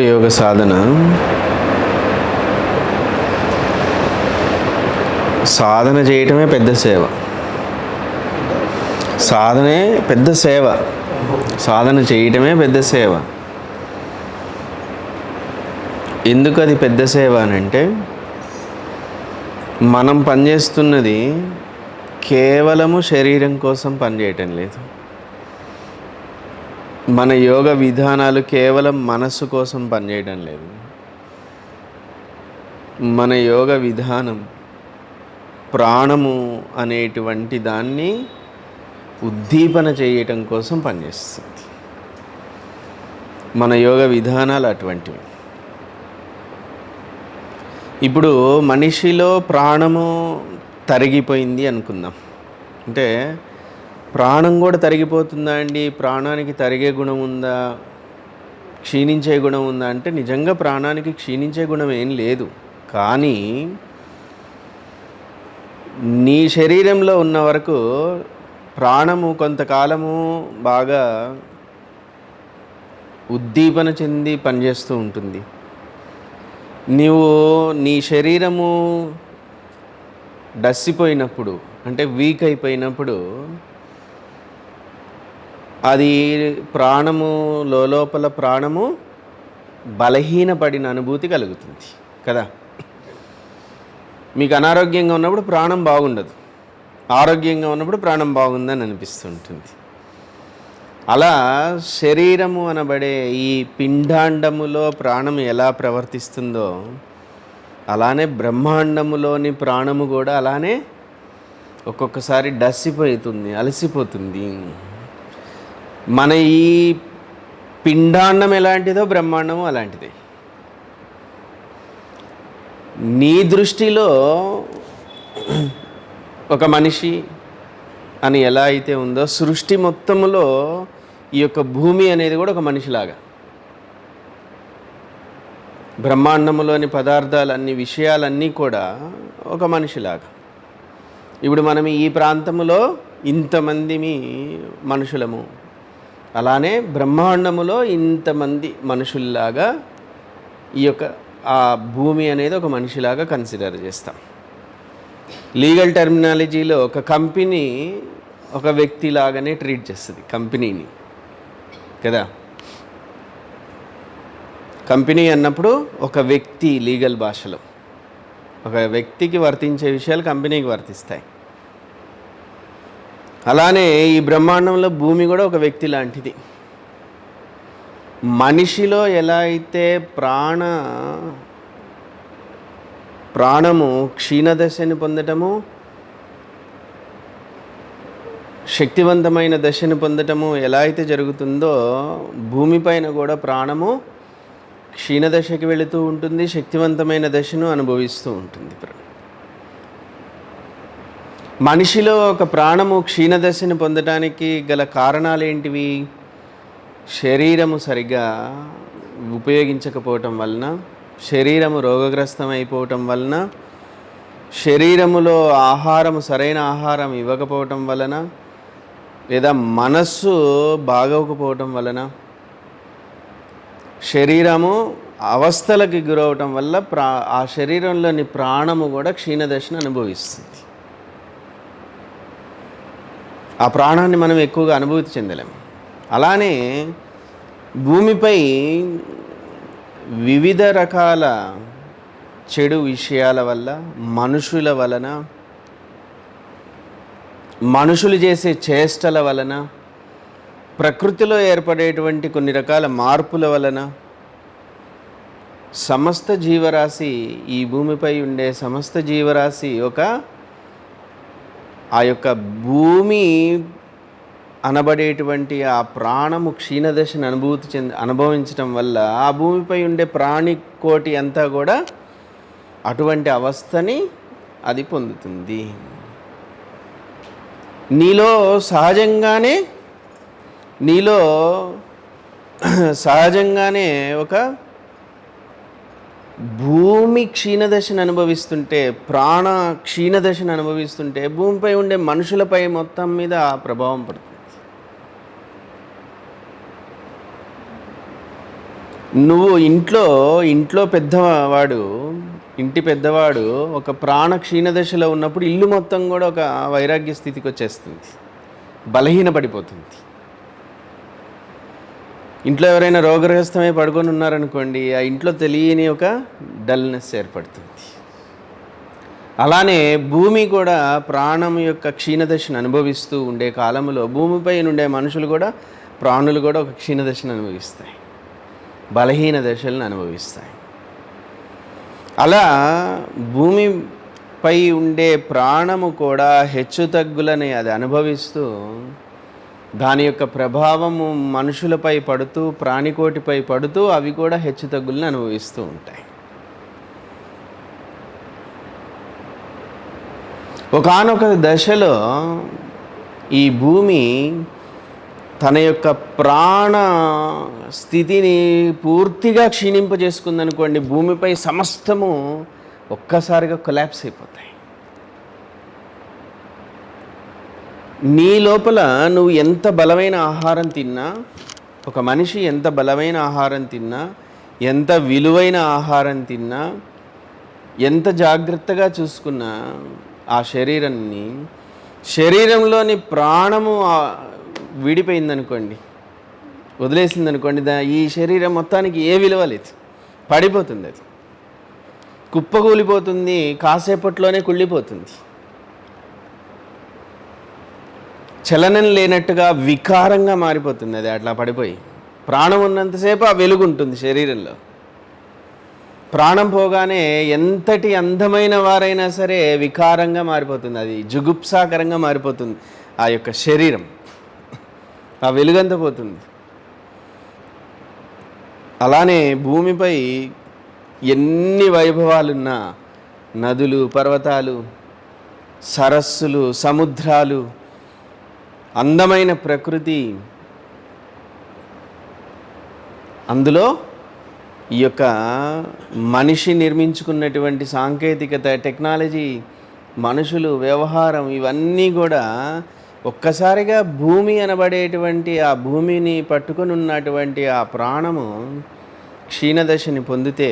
యోగ సాధన. సాధన చేయటమే పెద్ద సేవ. సాధనే పెద్ద సేవ. సాధన చేయటమే పెద్ద సేవ. ఎందుకు అది పెద్ద సేవ అని అంటే మనం పనిచేస్తున్నది కేవలము శరీరం కోసం పనిచేయటం లేదు. మన యోగ విధానాలు కేవలం మనస్సు కోసం పనిచేయడం లేదు. మన యోగ విధానం ప్రాణము అనేటువంటి దాన్ని ఉద్దీపన చేయటం కోసం పనిచేస్తుంది. మన యోగ విధానాలు అటువంటివి. ఇప్పుడు మనిషిలో ప్రాణము తరిగిపోయింది అనుకుందాం. అంటే ప్రాణం కూడా తరిగిపోతుందా అండి? ప్రాణానికి తరిగే గుణం ఉందా? క్షీణించే గుణం ఉందా? అంటే నిజంగా ప్రాణానికి క్షీణించే గుణం ఏం లేదు. కానీ నీ శరీరంలో ఉన్న వరకు ప్రాణము కొంతకాలము బాగా ఉద్దీపన చెంది పనిచేస్తూ ఉంటుంది. నీవు నీ శరీరము డస్సిపోయినప్పుడు అంటే వీక్ అయిపోయినప్పుడు అది ప్రాణము లోపల ప్రాణము బలహీనపడిన అనుభూతి కలుగుతుంది కదా? మీకు అనారోగ్యంగా ఉన్నప్పుడు ప్రాణం బాగుండదు. ఆరోగ్యంగా ఉన్నప్పుడు ప్రాణం బాగుందని అనిపిస్తుంటుంది. అలా శరీరము అనబడే ఈ పిండాండములో ప్రాణం ఎలా ప్రవర్తిస్తుందో అలానే బ్రహ్మాండములోని ప్రాణము కూడా అలానే ఒక్కొక్కసారి డస్సిపోతుంది అలసిపోతుంది. మన ఈ పిండాండం ఎలాంటిదో బ్రహ్మాండం అలాంటిది. నీ దృష్టిలో ఒక మనిషి అని ఎలా అయితే ఉందో సృష్టి మొత్తములో ఈ యొక్క భూమి అనేది కూడా ఒక మనిషిలాగా. బ్రహ్మాండములోని పదార్థాలు అన్ని విషయాలన్నీ కూడా ఒక మనిషిలాగా. ఇప్పుడు మనం ఈ ప్రాంతములో ఇంతమంది మనుషులము. అలానే బ్రహ్మాండములో ఇంతమంది మనుషుల్లాగా ఈ యొక్క ఆ భూమి అనేది ఒక మనిషిలాగా కన్సిడర్ చేస్తాం. లీగల్ టెర్మినాలజీలో ఒక కంపెనీ ఒక వ్యక్తి లాగానే ట్రీట్ చేస్తుంది కంపెనీని. కదా? కంపెనీ అన్నప్పుడు ఒక వ్యక్తి లీగల్ భాషలో. ఒక వ్యక్తికి వర్తించే విషయాలు కంపెనీకి వర్తిస్తాయి. అలానే ఈ బ్రహ్మాండంలో భూమి కూడా ఒక వ్యక్తి లాంటిది. మనిషిలో ఎలా అయితే ప్రాణ ప్రాణము క్షీణదశని పొందటము శక్తివంతమైన దశను పొందటము ఎలా అయితే జరుగుతుందో భూమిపైన కూడా ప్రాణము క్షీణదశకి వెళుతూ ఉంటుంది శక్తివంతమైన దశను అనుభవిస్తూ ఉంటుంది. మనిషిలో ఒక ప్రాణము క్షీణదశని పొందటానికి గల కారణాలు ఏంటివి శరీరము సరిగా ఉపయోగించకపోవటం వలన శరీరము రోగగ్రస్తం అయిపోవటం వలన శరీరములో ఆహారము సరైన ఆహారం ఇవ్వకపోవటం వలన లేదా మనస్సు బాగోకపోవటం వలన శరీరము అవస్థలకి గురవటం వల్ల ప్రా ఆ శరీరంలోని ప్రాణము కూడా క్షీణదశను అనుభవిస్తుంది. ఆ ప్రాణాన్ని మనం ఎక్కువగా అనుభూతి చెందలేము అలానే భూమిపై వివిధ రకాల చెడు విషయాల వల్ల మనుషుల వలన మనుషులు చేసే చేష్టల వలన ప్రకృతిలో ఏర్పడేటువంటి కొన్ని రకాల మార్పుల వలన సమస్త జీవరాశి ఈ భూమిపై ఉండే సమస్త జీవరాశి ఒక ఆ యొక్క భూమి అనబడేటువంటి ఆ ప్రాణము క్షీణదశను అనుభూతి చెంది అనుభవించటం వల్ల ఆ భూమిపై ఉండే ప్రాణి కోటి అంతా కూడా అటువంటి అవస్థని అది పొందుతుంది. నీలో సహజంగానే నీలో సహజంగానే ఒక భూమి క్షీణదశను అనుభవిస్తుంటే ప్రాణ క్షీణదశను అనుభవిస్తుంటే భూమిపై ఉండే మనుషులపై మొత్తం మీద ప్రభావం పడుతుంది. నువ్వు ఇంట్లో ఇంట్లో పెద్దవాడు ఇంటి పెద్దవాడు ఒక ప్రాణ క్షీణదశలో ఉన్నప్పుడు ఇల్లు మొత్తం కూడా ఒక వైరాగ్య స్థితికి వచ్చేస్తుంది. బలహీనపడిపోతుంది. ఇంట్లో ఎవరైనా రోగగ్రహస్థమై పడుకొని ఉన్నారనుకోండి ఆ ఇంట్లో తెలియని ఒక డల్నెస్ ఏర్పడుతుంది. అలానే భూమి కూడా ప్రాణం యొక్క క్షీణదశను అనుభవిస్తూ ఉండే కాలంలో భూమిపై ఉండే మనుషులు కూడా ప్రాణులు కూడా ఒక క్షీణదశను అనుభవిస్తాయి. బలహీన దశలను అనుభవిస్తాయి. అలా భూమిపై ఉండే ప్రాణము కూడా హెచ్చుతగ్గులని అది అనుభవిస్తూ దాని యొక్క ప్రభావము మనుషులపై పడుతూ ప్రాణికోటిపై పడుతూ అవి కూడా హెచ్చు తగ్గులను అనుభవిస్తూ ఉంటాయి. ఒకానొక దశలో ఈ భూమి తన యొక్క ప్రాణ స్థితిని పూర్తిగా క్షీణింపజేసుకుందనుకోండి భూమిపై సమస్తము ఒక్కసారిగా కొలాప్స్ అయిపోతాయి. నీ లోపల నువ్వు ఎంత బలమైన ఆహారం తిన్నా ఒక మనిషి ఎంత బలమైన ఆహారం తిన్నా ఎంత విలువైన ఆహారం తిన్నా ఎంత జాగ్రత్తగా చూసుకున్నా ఆ శరీరాన్ని శరీరంలోని ప్రాణము ఆ- విడిపోయిందనుకోండి వదిలేసిందనుకోండి దా ఈ శరీరం మొత్తానికి ఏ విలువ లేదు పడిపోతుంది అది. కుప్పకూలిపోతుంది కాసేపట్లోనే కుళ్ళిపోతుంది. చలనం లేనట్టుగా వికారంగా మారిపోతుంది అది అట్లా పడిపోయి. ప్రాణం ఉన్నంతసేపు ఆ వెలుగు ఉంటుంది శరీరంలో. ప్రాణం పోగానే ఎంతటి అందమైన వారైనా సరే వికారంగా మారిపోతుంది. అది జుగుప్సాకరంగా మారిపోతుంది ఆ యొక్క శరీరం. ఆ వెలుగంత పోతుంది. అలానే భూమిపై ఎన్ని వైభవాలున్నా నదులు పర్వతాలు సరస్సులు సముద్రాలు అందమైన ప్రకృతి. అందులో ఈ యొక్క మనిషి నిర్మించుకున్నటువంటి సాంకేతికత టెక్నాలజీ మనుషులు వ్యవహారం ఇవన్నీ కూడా ఒక్కసారిగా భూమి అనబడేటువంటి ఆ భూమిని పట్టుకొని ఉన్నటువంటి ఆ ప్రాణము క్షీణదశని పొందితే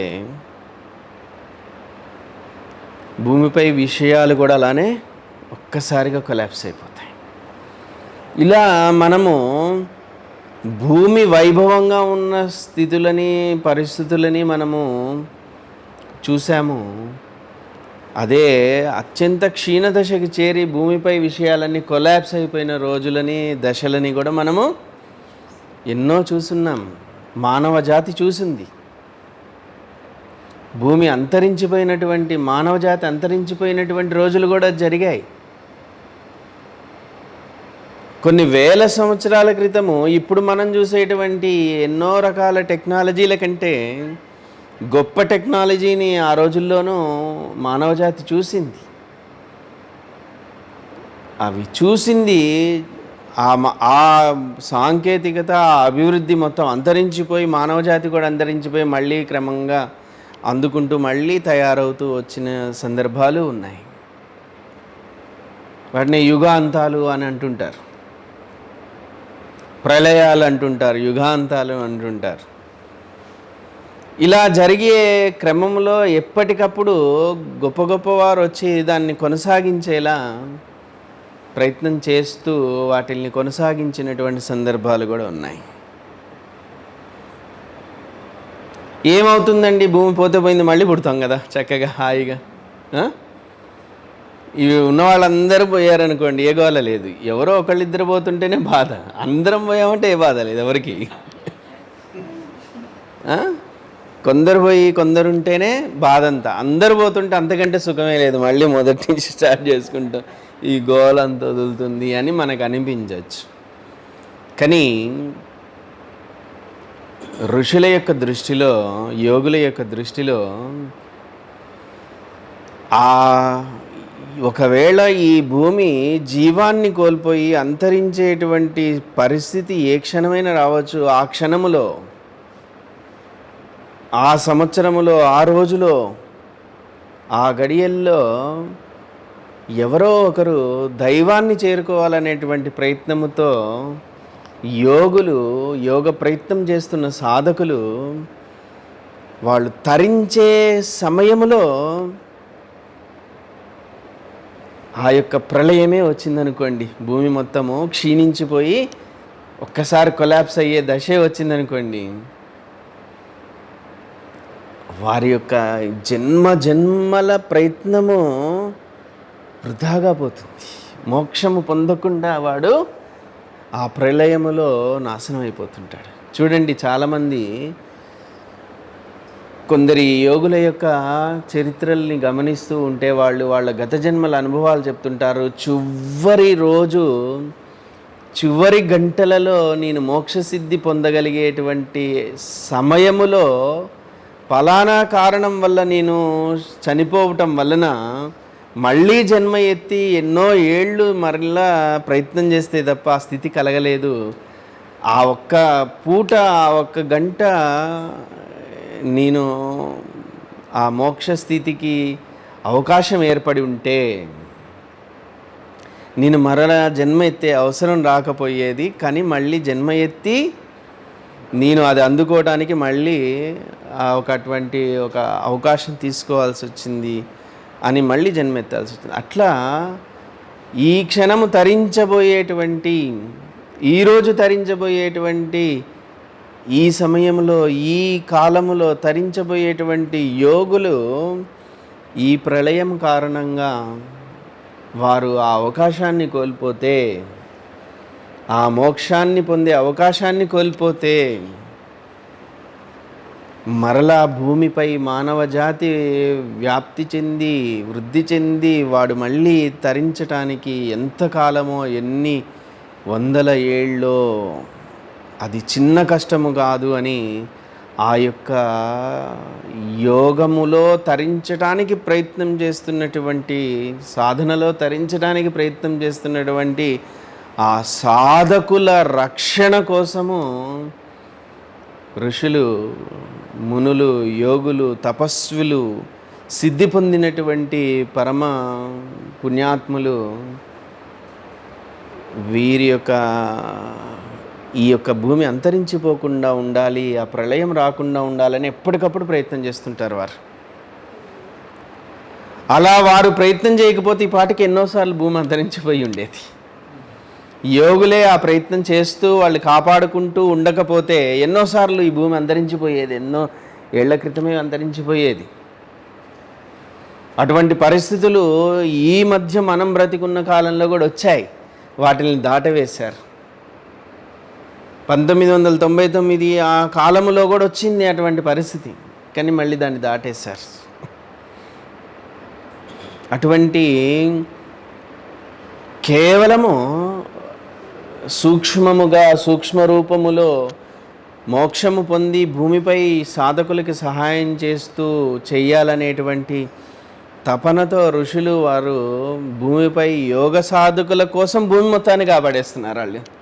భూమిపై విషయాలు కూడా అలానే ఒక్కసారిగా కొలాప్స్ అయిపోతాయి. ఇలా మనము భూమి వైభవంగా ఉన్న స్థితులని పరిస్థితులని మనము చూసాము అదే అత్యంత క్షీణదశకి చేరి భూమిపై విషయాలన్నీ కొలాప్స్ అయిపోయిన రోజులని దశలని కూడా మనము ఎన్నో చూస్తున్నాం. మానవ జాతి చూసింది. భూమి అంతరించిపోయినటువంటి మానవ జాతి అంతరించిపోయినటువంటి రోజులు కూడా జరిగాయి. కొన్ని వేల సంవత్సరాల క్రితము ఇప్పుడు మనం చూసేటువంటి ఎన్నో రకాల టెక్నాలజీల కంటే గొప్ప టెక్నాలజీని ఆ రోజుల్లోనూ మానవజాతి చూసింది. అవి చూసింది ఆ మ- ఆ సాంకేతికత ఆ అభివృద్ధి మొత్తం అంతరించిపోయి మానవజాతి కూడా అంతరించిపోయి మళ్ళీ క్రమంగా అందుకుంటూ మళ్ళీ తయారవుతూ వచ్చిన సందర్భాలు ఉన్నాయి. వాటిని యుగాంతాలు అని అంటుంటారు. ప్రళయాలు అంటుంటారు యుగాంతాలు అంటుంటారు ఇలా జరిగే క్రమంలో ఎప్పటికప్పుడు గొప్ప గొప్పవారు వచ్చి దాన్ని కొనసాగించేలా ప్రయత్నం చేస్తూ వాటిల్ని కొనసాగించినటువంటి సందర్భాలు కూడా ఉన్నాయి. ఏమవుతుందండి? భూమి పోతే పోయింది మళ్ళీ పుడతాం కదా చక్కగా హాయిగా ఇవి ఉన్న వాళ్ళందరూ పోయారనుకోండి ఏ గోల లేదు. ఎవరో ఒకళ్ళిద్దరు పోతుంటేనే బాధ. అందరం పోయామంటే ఏ బాధ లేదు ఎవరికి. కొందరు పోయి కొందరు ఉంటేనే బాధ అంతా అందరు పోతుంటే అంతకంటే సుఖమే లేదు. మళ్ళీ మొదటి నుంచి స్టార్ట్ చేసుకుంటాం ఈ గోల అంత వదులుతుంది అని మనకు అనిపించవచ్చు కానీ ఋషుల యొక్క దృష్టిలో యోగుల యొక్క దృష్టిలో ఆ ఒకవేళ ఈ భూమి జీవాన్ని కోల్పోయి అంతరించేటువంటి పరిస్థితి ఏ క్షణమైనా రావచ్చు. ఆ క్షణములో ఆ సంవత్సరములో ఆ రోజులో ఆ గడియల్లో ఎవరో ఒకరు దైవాన్ని చేరుకోవాలనేటువంటి ప్రయత్నముతో యోగులు యోగ ప్రయత్నం చేస్తున్న సాధకులు వాళ్ళు తరించే సమయంలో ఆ యొక్క ప్రళయమే వచ్చిందనుకోండి భూమి మొత్తము క్షీణించిపోయి ఒక్కసారి కొలాప్స్ అయ్యే దశే వచ్చిందనుకోండి వారి యొక్క జన్మ జన్మల ప్రయత్నము వృధాగా పోతుంది. మోక్షము పొందకుండా వాడు ఆ ప్రళయములో నాశనం అయిపోతుంటాడు చూడండి చాలామంది కొందరి యోగుల యొక్క చరిత్రల్ని గమనిస్తూ ఉంటే వాళ్ళు వాళ్ళ గత జన్మల అనుభవాలు చెప్తుంటారు చివరి రోజు చివరి గంటలలో నేను మోక్షసిద్ధి పొందగలిగేటువంటి సమయములో ఫలానా కారణం వల్ల నేను చనిపోవటం వలన మళ్ళీ జన్మ ఎత్తి ఎన్నో ఏళ్ళు మరలా ప్రయత్నం చేస్తే తప్ప ఆ స్థితి కలగలేదు. ఆ ఒక్క పూట ఆ ఒక్క గంట నేను ఆ మోక్ష స్థితికి అవకాశం ఏర్పడి ఉంటే నేను మరలా జన్మ ఎత్తే అవసరం రాకపోయేది కానీ మళ్ళీ జన్మ ఎత్తి నేను అది అందుకోవడానికి మళ్ళీ ఒక అటువంటి ఒక అవకాశం తీసుకోవాల్సి వచ్చింది అని మళ్ళీ జన్మ ఎత్తాల్సి వచ్చింది. అట్లా ఈ క్షణము తరించబోయేటువంటి ఈరోజు తరించబోయేటువంటి ఈ సమయంలో ఈ కాలములో తరించబోయేటువంటి యోగులు ఈ ప్రళయం కారణంగా వారు ఆ అవకాశాన్ని కోల్పోతే ఆ మోక్షాన్ని పొందే అవకాశాన్ని కోల్పోతే మరలా భూమిపై మానవ జాతి వ్యాప్తి చెంది వృద్ధి చెంది వాడు మళ్ళీ తరించటానికి ఎంత కాలమో ఎన్ని వందల ఏళ్ళో అది చిన్న కష్టము కాదు అని ఆ యొక్క యోగములో తరించడానికి ప్రయత్నం చేస్తున్నటువంటి సాధనలో తరించడానికి ప్రయత్నం చేస్తున్నటువంటి ఆ సాధకుల రక్షణ కోసము ఋషులు మునులు యోగులు తపస్వులు సిద్ధి పొందినటువంటి పరమ పుణ్యాత్ములు వీరి యొక్క ఈ యొక్క భూమి అంతరించిపోకుండా ఉండాలి ఆ ప్రళయం రాకుండా ఉండాలని ఎప్పటికప్పుడు ప్రయత్నం చేస్తుంటారు వారు. అలా వారు ప్రయత్నం చేయకపోతే ఈ పాటికి ఎన్నోసార్లు భూమి అంతరించిపోయి ఉండేది. యోగులే ఆ ప్రయత్నం చేస్తూ వాళ్ళు కాపాడుకుంటూ ఉండకపోతే ఎన్నోసార్లు ఈ భూమి అంతరించిపోయేది ఎన్నో ఏళ్ళ క్రితమే అంతరించిపోయేది. అటువంటి పరిస్థితులు ఈ మధ్య మనం బ్రతికున్న కాలంలో కూడా వచ్చాయి. వాటిని దాటవేశారు. పంతొమ్మిది వందల తొంభై తొమ్మిది ఆ కాలంలో కూడా వచ్చింది అటువంటి పరిస్థితి. కానీ మళ్ళీ దాన్ని దాటేశారు. అటువంటి కేవలము సూక్ష్మముగా సూక్ష్మ రూపములో మోక్షము పొంది భూమిపై సాధకులకి సహాయం చేస్తూ చెయ్యాలనేటువంటి తపనతో ఋషులు వారు భూమిపై యోగ సాధకుల కోసం భూమి మొత్తాన్ని కాపాడేస్తున్నారు వాళ్ళు.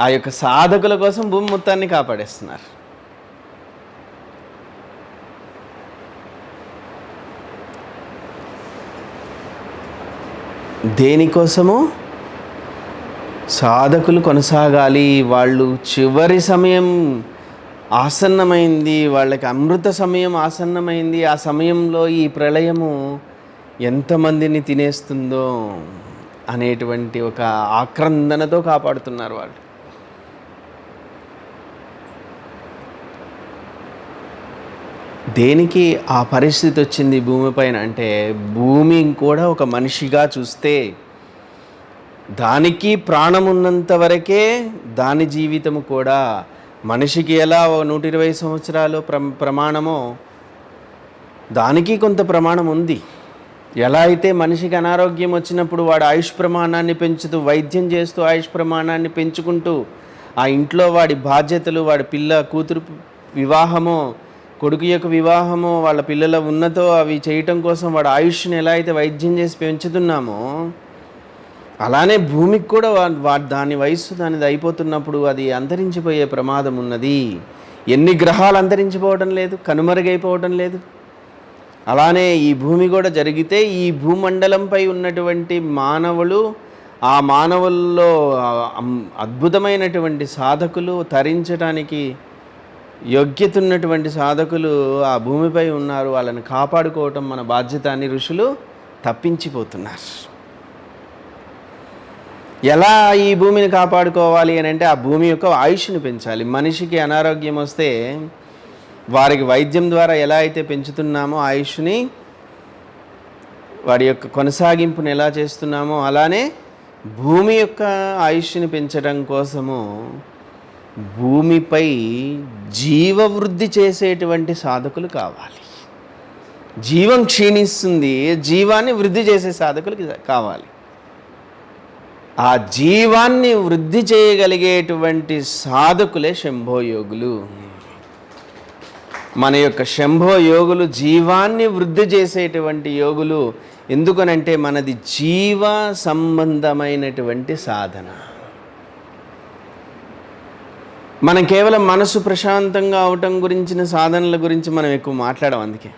ఆ యొక్క సాధకుల కోసం భూమి మొత్తాన్ని కాపాడేస్తున్నారు. దేనికోసము సాధకులు కొనసాగాలి వాళ్ళు చివరి సమయం ఆసన్నమైంది వాళ్ళకి అమృత సమయం ఆసన్నమైంది ఆ సమయంలో ఈ ప్రళయము ఎంతమందిని తినేస్తుందో అనేటువంటి ఒక ఆక్రందనతో కాపాడుతున్నారు వాళ్ళు. దేనికి ఆ పరిస్థితి వచ్చింది భూమిపైన అంటే భూమి కూడా ఒక మనిషిగా చూస్తే దానికి ప్రాణం ఉన్నంత వరకే దాని జీవితము కూడా మనిషికి ఎలా నూట ఇరవై సంవత్సరాలు ప్ర ప్రమాణమో దానికి కొంత ప్రమాణం ఉంది. ఎలా అయితే మనిషికి అనారోగ్యం వచ్చినప్పుడు వాడు ఆయుష్ ప్రమాణాన్ని పెంచుతూ వైద్యం చేస్తూ ఆయుష్ ప్రమాణాన్ని పెంచుకుంటూ ఆ ఇంట్లో వాడి బాధ్యతలు వాడి పిల్ల కూతురు వివాహము కొడుకు యొక్క వివాహము వాళ్ళ పిల్లల ఉన్నతో అవి చేయటం కోసం వాడు ఆయుష్ని ఎలా అయితే వైద్యం చేసి పెంచుతున్నామో అలానే భూమికి కూడా వా- వా దాని వయస్సు దానిది అయిపోతున్నప్పుడు అది అంతరించిపోయే ప్రమాదం ఉన్నది. ఎన్ని గ్రహాలు అంతరించిపోవడం లేదు కనుమరుగైపోవడం లేదు. అలానే ఈ భూమి కూడా జరిగితే ఈ భూమండలంపై ఉన్నటువంటి మానవులు ఆ మానవుల్లో అద్భుతమైనటువంటి సాధకులు తరించడానికి యోగ్యత ఉన్నటువంటి సాధకులు ఆ భూమిపై ఉన్నారు. వాళ్ళని కాపాడుకోవటం మన బాధ్యత అని ఋషులు తప్పించిపోతున్నారు. ఎలా ఈ భూమిని కాపాడుకోవాలి అని అంటే ఆ భూమి యొక్క ఆయుష్ని పెంచాలి. మనిషికి అనారోగ్యం వస్తే వారికి వైద్యం ద్వారా ఎలా అయితే పెంచుతున్నామో ఆయుష్ని వాడి యొక్క కొనసాగింపుని ఎలా చేస్తున్నామో అలానే భూమి యొక్క ఆయుష్ని పెంచడం కోసము భూమిపై జీవవృద్ధి చేసేటువంటి సాధకులు కావాలి. జీవం క్షీణిస్తుంది జీవాన్ని వృద్ధి చేసే సాధకులు కావాలి. ఆ జీవాన్ని వృద్ధి చేయగలిగేటువంటి సాధకులే శంభోయోగులు. మన యొక్క శంభో యోగులు జీవాన్ని వృద్ధి చేసేటువంటి యోగులు ఎందుకనంటే మనది జీవ సంబంధమైనటువంటి సాధన. మనం కేవలం మనసు ప్రశాంతంగా అవటం గురించిన సాధనల గురించి మనం ఎక్కువ మాట్లాడడం అందుకే.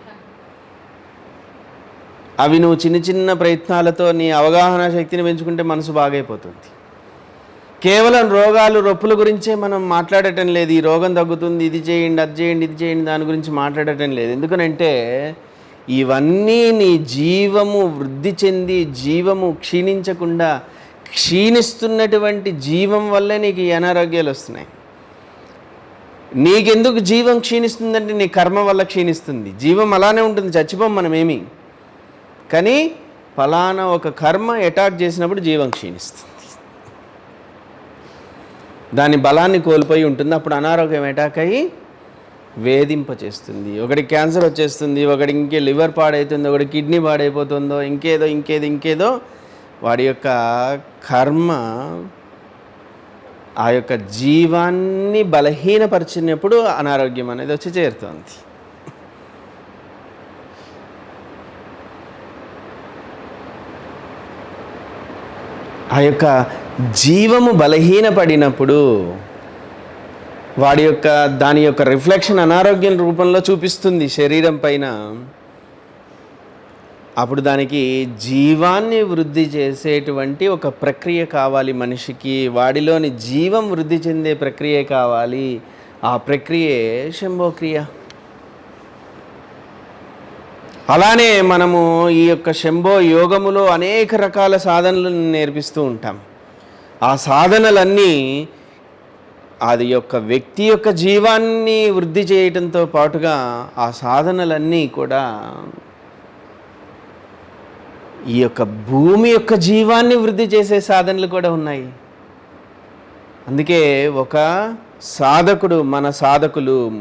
అవి నువ్వు చిన్న చిన్న ప్రయత్నాలతో నీ అవగాహన శక్తిని పెంచుకుంటే మనసు బాగైపోతుంది. కేవలం రోగాలు రొప్పుల గురించే మనం మాట్లాడటం లేదు. ఈ రోగం తగ్గుతుంది ఇది చేయండి అది చేయండి ఇది చేయండి దాని గురించి మాట్లాడటం లేదు. ఎందుకనంటే ఇవన్నీ నీ జీవము వృద్ధి చెంది జీవము క్షీణించకుండా క్షీణిస్తున్నటువంటి జీవం వల్లే నీకు ఈ అనారోగ్యాలు వస్తున్నాయి. నీకెందుకు జీవం క్షీణిస్తుందంటే నీ కర్మ వల్ల క్షీణిస్తుంది. జీవం అలానే ఉంటుంది చచ్చిపోం మనమేమి. కానీ ఫలానా ఒక కర్మ అటాక్ చేసినప్పుడు జీవం క్షీణిస్తుంది. దాని బలాన్ని కోల్పోయి ఉంటుంది అప్పుడు అనారోగ్యం అటాక్ అయ్యి వేధింప చేస్తుంది ఒకటి క్యాన్సర్ వచ్చేస్తుంది ఒకటి ఇంకే లివర్ పాడైతుంది ఒకటి కిడ్నీ పాడైపోతుందో ఇంకేదో ఇంకేదో ఇంకేదో వాడి యొక్క కర్మ ఆ యొక్క జీవాన్ని బలహీనపరిచినప్పుడు అనారోగ్యం అనేది వచ్చి చేరుతుంది. ఆ యొక్క జీవము బలహీనపడినప్పుడు వాడి యొక్క దాని యొక్క రిఫ్లెక్షన్ అనారోగ్యం రూపంలో చూపిస్తుంది శరీరం పైన. అప్పుడు దానికి జీవాన్ని వృద్ధి చేసేటువంటి ఒక ప్రక్రియ కావాలి మనిషికి వాడిలోని జీవం వృద్ధి చెందే ప్రక్రియ కావాలి. ఆ ప్రక్రియే శంభోక్రియ. అలానే మనము ఈ యొక్క శంభో యోగములో అనేక రకాల సాధనలను నేర్పిస్తూ ఉంటాం. ఆ సాధనలన్నీ అది యొక్క వ్యక్తి యొక్క జీవాన్ని వృద్ధి చేయటంతో పాటుగా ఆ సాధనలన్నీ కూడా ఈ యొక్క భూమి యొక్క జీవాన్ని వృద్ధి చేసే సాధనలు కూడా ఉన్నాయి. అందుకే ఒక సాధకుడు మన సాధకులు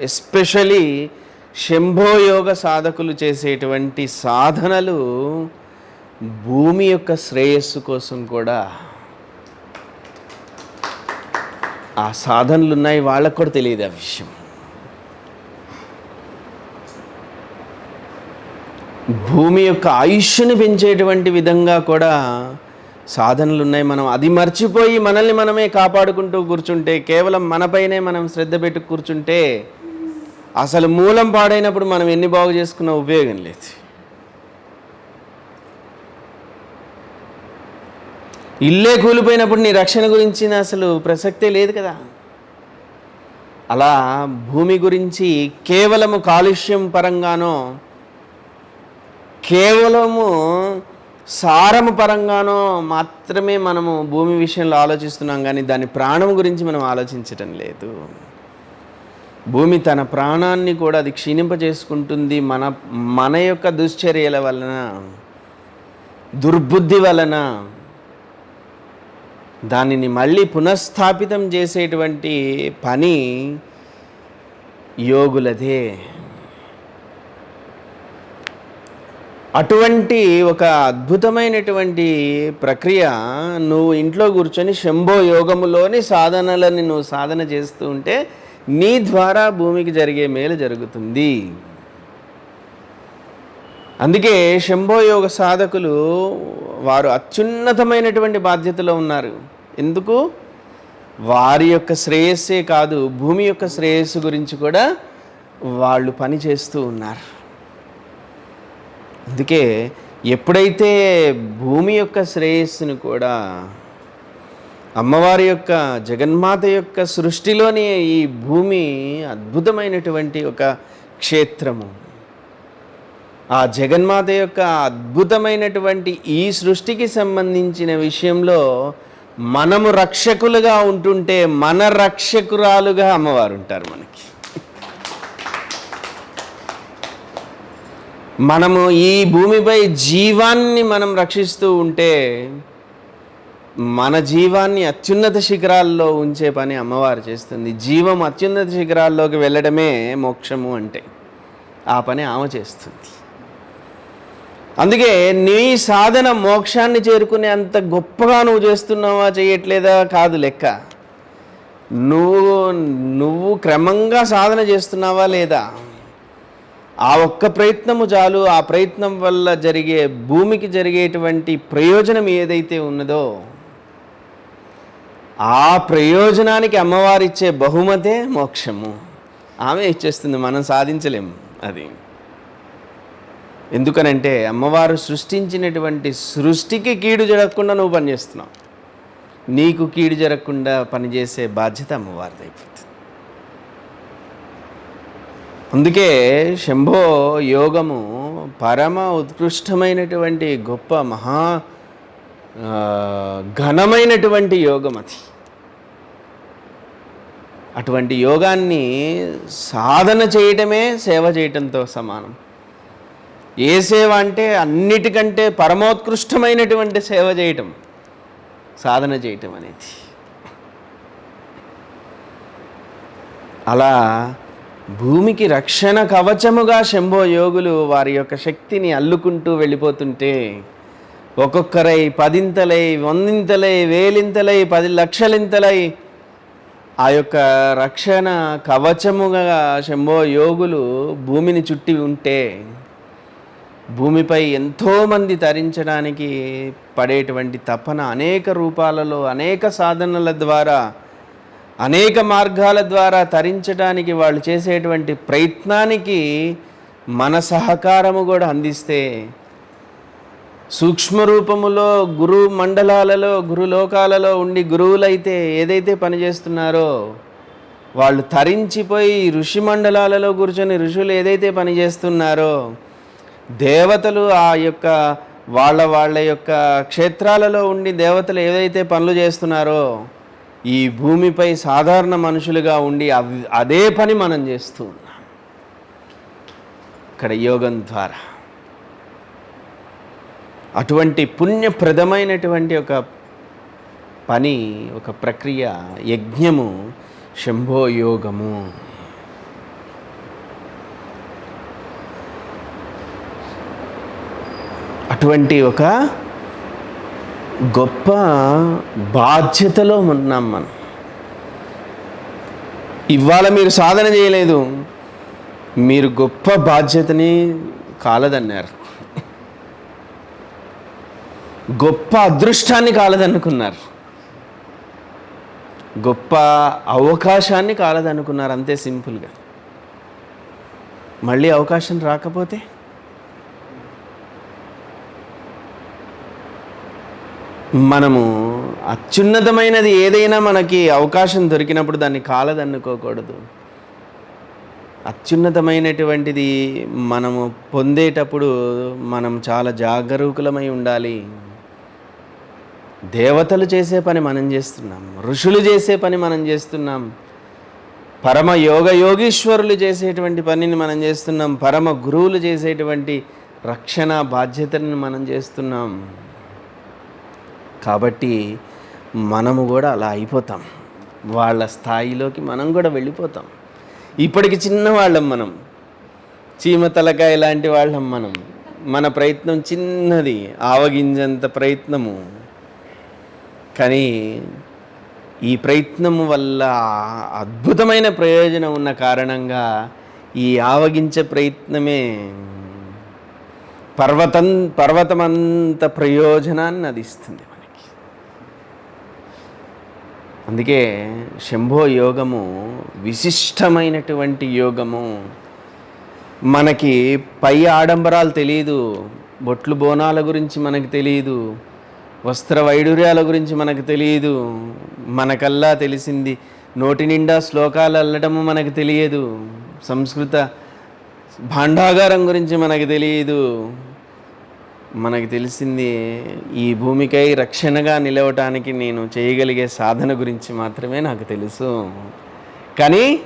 ఎస్పెషలీ శంభోయోగ సాధకులు చేసేటువంటి సాధనలు భూమి యొక్క శ్రేయస్సు కోసం కూడా. ఆ సాధనలు ఉన్నాయి వాళ్ళకు కూడా తెలియదు ఆ విషయం. భూమి యొక్క ఆయుష్ని పెంచేటువంటి విధంగా కూడా సాధనలు ఉన్నాయి మనం అది మర్చిపోయి మనల్ని మనమే కాపాడుకుంటూ కూర్చుంటే కేవలం మనపైనే మనం శ్రద్ధ పెట్టి కూర్చుంటే అసలు మూలం పాడైనప్పుడు మనం ఎన్ని బాగు చేసుకున్నా ఉపయోగం లేదు. ఇల్లే కూలిపోయినప్పుడు నీ రక్షణ గురించి అసలు ప్రసక్తే లేదు కదా. అలా భూమి గురించి కేవలము కాలుష్యం పరంగానో కేవలము సారము పరంగానో మాత్రమే మనము భూమి విషయంలో ఆలోచిస్తున్నాం కానీ దాని ప్రాణం గురించి మనం ఆలోచించటం లేదు. భూమి తన ప్రాణాన్ని కూడా అది క్షీణింపజేసుకుంటుంది మన మన యొక్క దుశ్చర్యల వలన దుర్బుద్ధి వలన. దానిని మళ్ళీ పునఃస్థాపితం చేసేటువంటి పని యోగులదే. అటువంటి ఒక అద్భుతమైనటువంటి ప్రక్రియ నువ్వు ఇంట్లో కూర్చొని శంభో యోగములోని సాధనలని నువ్వు సాధన చేస్తూ ఉంటే నీ ద్వారా భూమికి జరిగే మేలు జరుగుతుంది. అందుకే శంభో యోగ సాధకులు వారు అత్యున్నతమైనటువంటి బాధ్యతలో ఉన్నారు. ఎందుకు? వారి యొక్క శ్రేయస్సే కాదు భూమి యొక్క శ్రేయస్సు గురించి కూడా వాళ్ళు పని చేస్తూ ఉన్నారు. అందుకే ఎప్పుడైతే భూమి యొక్క శ్రేయస్సును కూడా అమ్మవారి యొక్క జగన్మాత యొక్క సృష్టిలోని ఈ భూమి అద్భుతమైనటువంటి ఒక క్షేత్రము. ఆ జగన్మాత యొక్క అద్భుతమైనటువంటి ఈ సృష్టికి సంబంధించిన విషయంలో మనము రక్షకులుగా ఉంటుంటే మన రక్షకురాలుగా అమ్మవారు ఉంటారు మనకి. మనము ఈ భూమిపై జీవాన్ని మనం రక్షిస్తూ ఉంటే మన జీవాన్ని అత్యున్నత శిఖరాల్లో ఉంచే పని అమ్మవారు చేస్తుంది. జీవం అత్యున్నత శిఖరాల్లోకి వెళ్ళడమే మోక్షము అంటే ఆ పని ఆమె చేస్తుంది. అందుకే నీ సాధన మోక్షాన్ని చేరుకునే అంత గొప్పగా నువ్వు చేస్తున్నావా చేయట్లేదా కాదు లెక్క. నువ్వు నువ్వు క్రమంగా సాధన చేస్తున్నావా లేదా? ఆ ఒక్క ప్రయత్నము చాలు ఆ ప్రయత్నం వల్ల జరిగే భూమికి జరిగేటువంటి ప్రయోజనం ఏదైతే ఉన్నదో ఆ ప్రయోజనానికి అమ్మవారిచ్చే బహుమతే మోక్షము. ఆమె ఇచ్చేస్తుంది మనం సాధించలేము అది. ఎందుకనంటే అమ్మవారు సృష్టించినటువంటి సృష్టికి కీడు జరగకుండా నువ్వు పనిచేస్తున్నావు. నీకు కీడు జరగకుండా పనిచేసే బాధ్యత అమ్మవారిది అయిపోతుంది అందుకే శంభో యోగము పరమ ఉత్కృష్టమైనటువంటి గొప్ప మహా ఘనమైనటువంటి యోగం అది. అటువంటి యోగాన్ని సాధన చేయటమే సేవ చేయటంతో సమానం. ఏ సేవ అంటే అన్నిటికంటే పరమోత్కృష్టమైనటువంటి సేవ చేయటం సాధన చేయటం అనేది. అలా భూమికి రక్షణ కవచముగా శంభో యోగులు వారి యొక్క శక్తిని అల్లుకుంటూ వెళ్ళిపోతుంటే ఒక్కొక్కరై పదింతలై వందింతలై వేలింతలై పది లక్షలింతలై ఆ యొక్క రక్షణ కవచముగా శంభో యోగులు భూమిని చుట్టి ఉంటే భూమిపై ఎంతోమంది తరించడానికి పడేటువంటి తపన అనేక రూపాలలో అనేక సాధనల ద్వారా అనేక మార్గాల ద్వారా తరించడానికి వాళ్ళు చేసేటువంటి ప్రయత్నానికి మన సహకారము కూడా అందిస్తే సూక్ష్మ రూపములో గురు మండలాలలో గురులోకాలలో ఉండి గురువులైతే ఏదైతే పనిచేస్తున్నారో వాళ్ళు తరించిపోయి ఋషి మండలాలలో కూర్చొని ఋషులు ఏదైతే పనిచేస్తున్నారో దేవతలు ఆ యొక్క వాళ్ళ వాళ్ళ యొక్క క్షేత్రాలలో ఉండి దేవతలు ఏదైతే పనులు చేస్తున్నారో ఈ భూమిపై సాధారణ మనుషులుగా ఉండి అవి అదే పని మనం చేస్తూ ఉన్నాం. ఇక్కడ యోగం ద్వారా అటువంటి పుణ్యప్రదమైనటువంటి ఒక పని ఒక ప్రక్రియ యజ్ఞము శంభో యోగము. అటువంటి ఒక గొప్ప బాధ్యతలో ఉన్నాం మనం. ఇవాళ మీరు సాధన చేయలేదు. మీరు గొప్ప బాధ్యతని కాలదన్నారు. గొప్ప అదృష్టాన్ని కాలదనుకున్నారు. గొప్ప అవకాశాన్ని కాలదనుకున్నారు. అంతే సింపుల్గా. మళ్ళీ అవకాశం రాకపోతే? మనము అత్యున్నతమైనది ఏదైనా మనకి అవకాశం దొరికినప్పుడు దాన్ని కాలదన్నుకోకూడదు. అత్యున్నతమైనటువంటిది మనము పొందేటప్పుడు మనం చాలా జాగరూకులమై ఉండాలి. దేవతలు చేసే పని మనం చేస్తున్నాం. ఋషులు చేసే పని మనం చేస్తున్నాం. పరమ యోగ యోగీశ్వరులు చేసేటువంటి పనిని మనం చేస్తున్నాం. పరమ గురువులు చేసేటువంటి రక్షణ బాధ్యతలను మనం చేస్తున్నాం. కాబట్టి మనము కూడా అలా అయిపోతాం. వాళ్ళ స్థాయిలోకి మనం కూడా వెళ్ళిపోతాం. ఇప్పటికి చిన్నవాళ్ళం మనం. చీమ తలకాయ లాంటి వాళ్ళం మనం. మన ప్రయత్నం చిన్నది ఆవగింజంత ప్రయత్నము. కానీ ఈ ప్రయత్నము వల్ల అద్భుతమైన ప్రయోజనం ఉన్న కారణంగా ఈ ఆవగించే ప్రయత్నమే పర్వతం పర్వతమంత ప్రయోజనాన్ని అందిస్తుంది. అందుకే శంభో యోగము విశిష్టమైనటువంటి యోగము. మనకి పై ఆడంబరాలు తెలియదు బొట్లు బోనాల గురించి మనకు తెలియదు వస్త్ర వైడూర్యాల గురించి మనకు తెలియదు మనకల్లా తెలిసింది నోటి నిండా శ్లోకాలు అల్లడము మనకు తెలియదు సంస్కృత భాండాగారం గురించి మనకు తెలియదు మనకు తెలిసింది ఈ భూమికై రక్షణగా నిలవటానికి నేను చేయగలిగే సాధన గురించి మాత్రమే నాకు తెలుసు. కానీ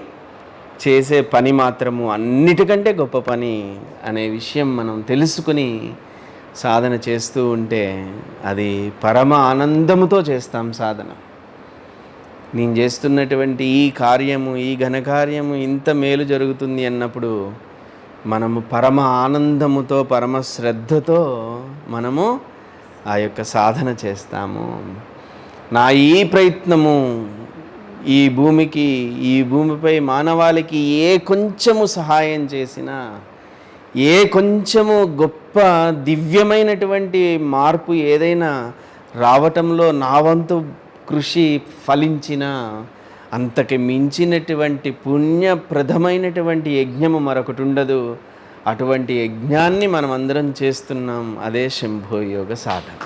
చేసే పని మాత్రము అన్నిటికంటే గొప్ప పని అనే విషయం మనం తెలుసుకుని సాధన చేస్తూ ఉంటే అది పరమ ఆనందముతో చేస్తాం సాధన. నేను చేస్తున్నటువంటి ఈ కార్యము ఈ ఘనకార్యము ఇంత మేలు జరుగుతుంది అన్నప్పుడు మనము పరమ ఆనందముతో పరమ శ్రద్ధతో మనము ఆ యొక్క సాధన చేస్తాము. నా ఈ ప్రయత్నము ఈ భూమికి ఈ భూమిపై మానవాళికి ఏ కొంచెము సహాయం చేసినా ఏ కొంచెము గొప్ప దివ్యమైనటువంటి మార్పు ఏదైనా రావటంలో నా వంతు కృషి ఫలించినా అంతకి మించినటువంటి పుణ్యప్రదమైనటువంటి యజ్ఞము మరొకటి ఉండదు. అటువంటి యజ్ఞాన్ని మనం అందరం చేస్తున్నాం. అదే శంభో యోగ సాధన.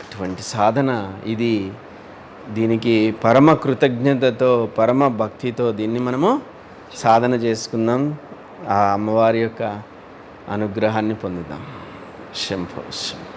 అటువంటి సాధన ఇది దీనికి పరమ కృతజ్ఞతతో పరమ భక్తితో దీన్ని మనము సాధన చేసుకుందాం. ఆ అమ్మవారి యొక్క అనుగ్రహాన్ని పొందుదాం. శంభో శంభో.